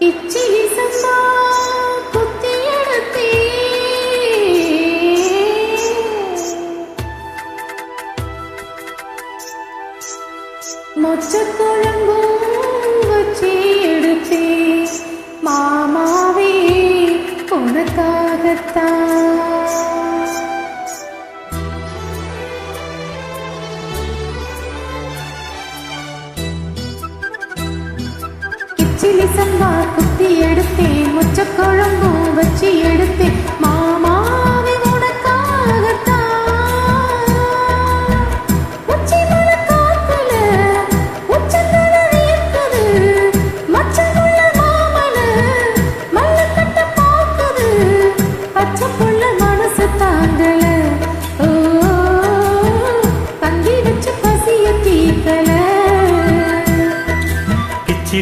இச்சிலி Chile சம்பா குத்தி எடுத்தேன். முச்ச குழம்பும் வச்சு எடுத்தேன்.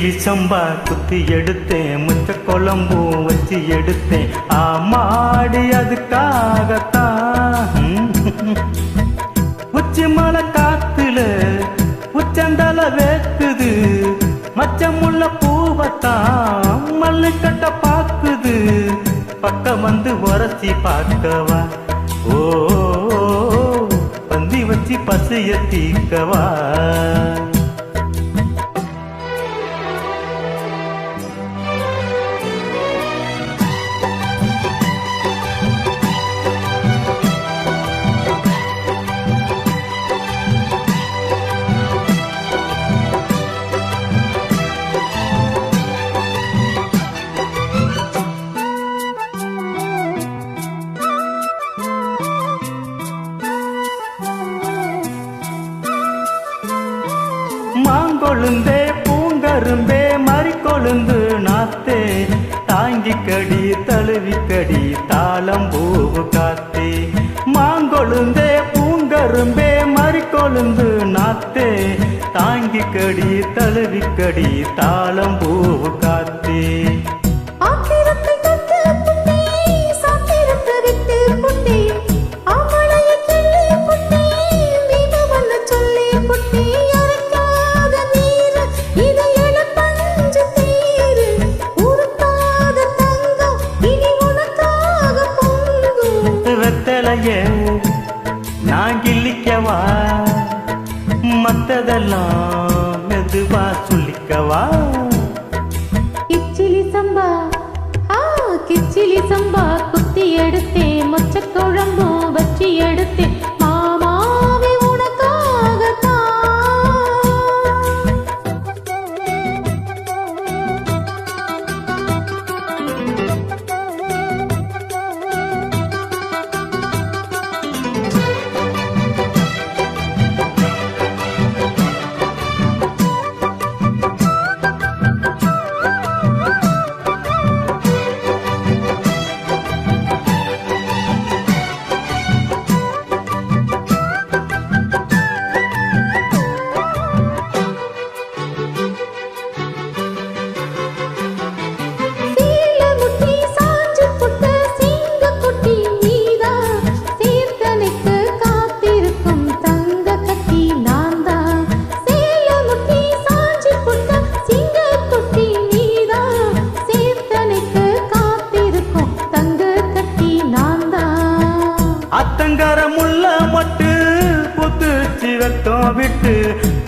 கிச்சிலி சம்பா குத்தி எடுத்தேன் முத்த குழம்பும் வச்சு எடுத்தேன் ஆமாடி அதுக்காகத்தான் உச்சி மலை காத்துல உச்சந்தல வேக்குது மச்சமுள்ள பூவத்தான் மல்லு கட்ட பாக்குது பக்கம் வந்து உரசி பார்க்கவா ஓ பந்தி வச்சு பசிய தீக்கவா கொழுந்தே பூங்கரும்பே மறிக்கொழுந்து நாத்தே. தாங்கிக்கடி தழுவிக்கடி தாளம் பூவு காத்தே. மாங்கொழுந்தே பூங்கரும்பே மறிக்கொழுந்து நாத்தே. தாங்கிக்கடி தழுவிக்கடி தாளம் பூவு காத்தே. சொல்லிக்கவா? மத்ததெல்லாம் மெதுவா சொல்லிக்கவா? கிச்சிலி சம்பா ஆ கிச்சிலி சம்பா குத்தி எடுத்தே மொச்ச குழம்பும்.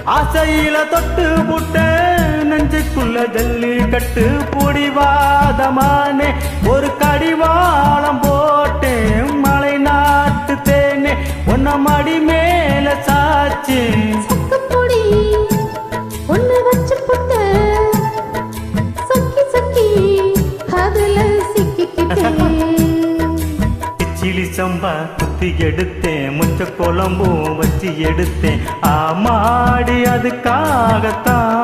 ஆசையில தொட்டு புட்ட நெஞ்சுக்குள்ள ஜல்லி கட்டு புடிவாதமானே ஒரு கடிவாளம் போட்டு சம்பா குத்தி எடுத்தேன். முச்ச குழம்பும் வச்சு எடுத்தேன். ஆமாடி அதுக்காகத்தான்.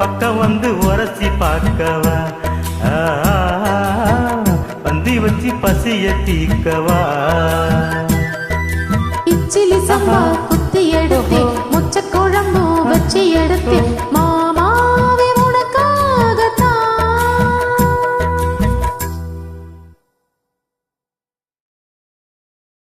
பக்கம் வந்து உரசி பார்க்கவா? பந்தி வச்சு பசிய தீக்கவா? இச்சிலி சம்பா குத்தி எடுத்து முச்ச குழம்பு வச்சு எடுத்து